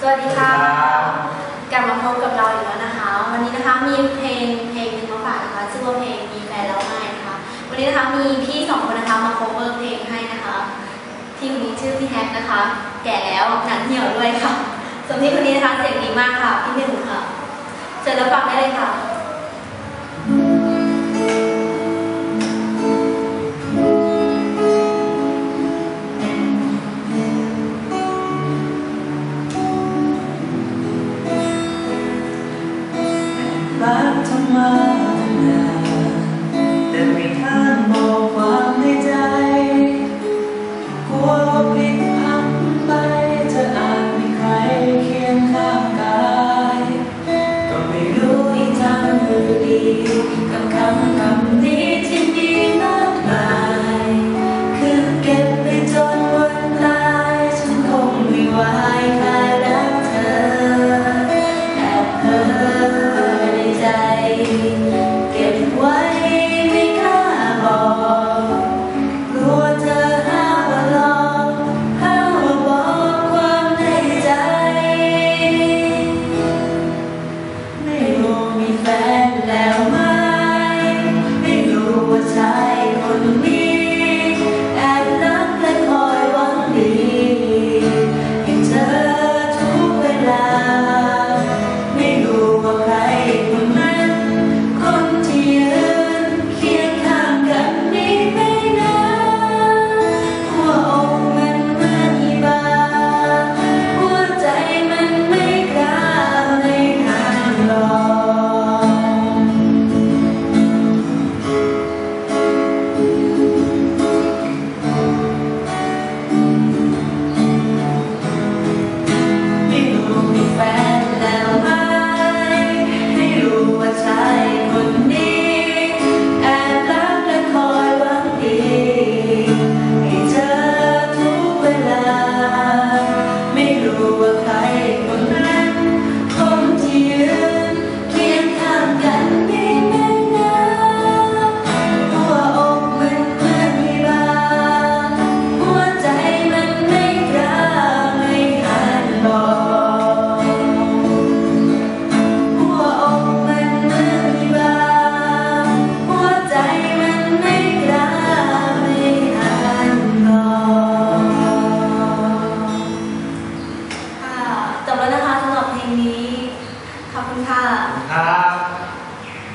สวัสดีค่ะ กลับมาพบกับเราอีกแล้วนะคะ วันนี้นะคะมีเพลงเพลงหนึ่งมาฝากนะคะชื่อว่าเพลงมีแฟนแล้วไม่นะคะ วันนี้นะคะมีพี่สองคนนะคะมา cover เพลงให้นะคะที่คนนี้ชื่อพี่แฮกนะคะ แก่แล้วหนังเหี่ยวด้วยค่ะส่วนพี่คนนี้นะคะเสียงดีมากค่ะพี่หนึ่งค่ะเจอแล้วฟังได้เลยค่ะ my bad love. คุณค่ะ ครับ